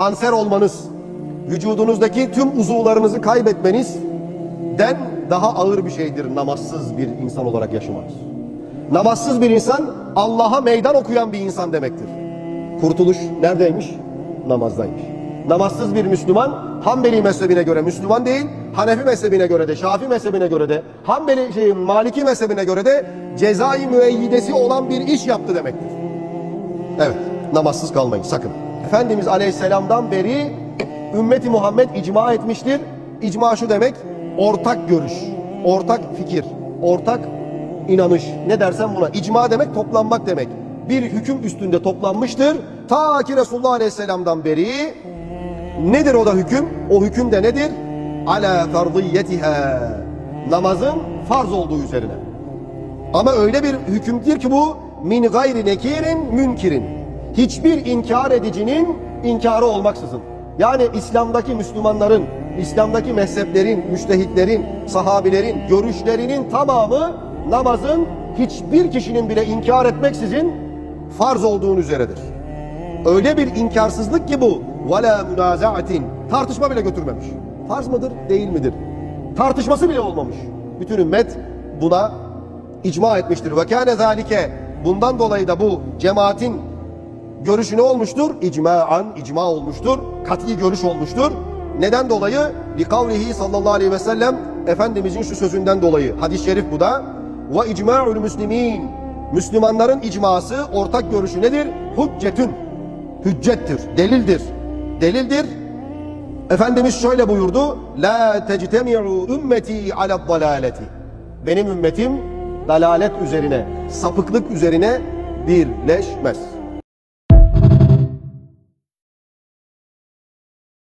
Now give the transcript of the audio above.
kanser olmanız, vücudunuzdaki tüm uzuvlarınızı kaybetmenizden daha ağır bir şeydir namazsız bir insan olarak yaşamanız. Namazsız bir insan Allah'a meydan okuyan bir insan demektir. Kurtuluş neredeymiş? Namazdaymış. Namazsız bir Müslüman Hanbeli mezhebine göre Müslüman değil, Hanefi mezhebine göre de, Şafi mezhebine göre de, Hanbeli şey, Maliki mezhebine göre de cezai müeyyidesi olan bir iş yaptı demektir. Evet, namazsız kalmayın sakın. Efendimiz Aleyhisselam'dan beri ümmeti Muhammed icma etmiştir. İcma şu demek, ortak görüş, ortak fikir, ortak inanış. Ne dersen buna. İcma demek toplanmak demek. Bir hüküm üstünde toplanmıştır. Ta ki Resulullah Aleyhisselam'dan beri nedir o da hüküm? O hüküm de nedir? Ala fardiyetiha. Namazın farz olduğu üzerine. Ama öyle bir hükümdür ki bu min gayri nekirin münkirin Hiçbir inkar edicinin inkarı olmaksızın. Yani İslam'daki Müslümanların, İslam'daki mezheplerin, müştehitlerin, sahabilerin görüşlerinin tamamı namazın hiçbir kişinin bile inkar etmeksizin farz olduğun üzeredir. Öyle bir inkarsızlık ki bu. وَلَا münazaatin Tartışma bile götürmemiş. Farz mıdır, değil midir? Tartışması bile olmamış. Bütün ümmet buna icma etmiştir. Ve kâne zâlike bundan dolayı da bu cemaatin görüşü ne olmuştur? İcma'an, icma olmuştur. Kat'i görüş olmuştur. Neden dolayı? Li kavlihi sallallahu aleyhi ve sellem Efendimizin şu sözünden dolayı. Hadis-i şerif bu da. Ve icma'ul müslimin. Müslümanların icması, ortak görüşü nedir? Hüccetün. Hüccettir, delildir. Delildir. Efendimiz şöyle buyurdu. La tectemi'u ümmeti ala dalaleti. Benim ümmetim dalalet üzerine, sapıklık üzerine birleşmez.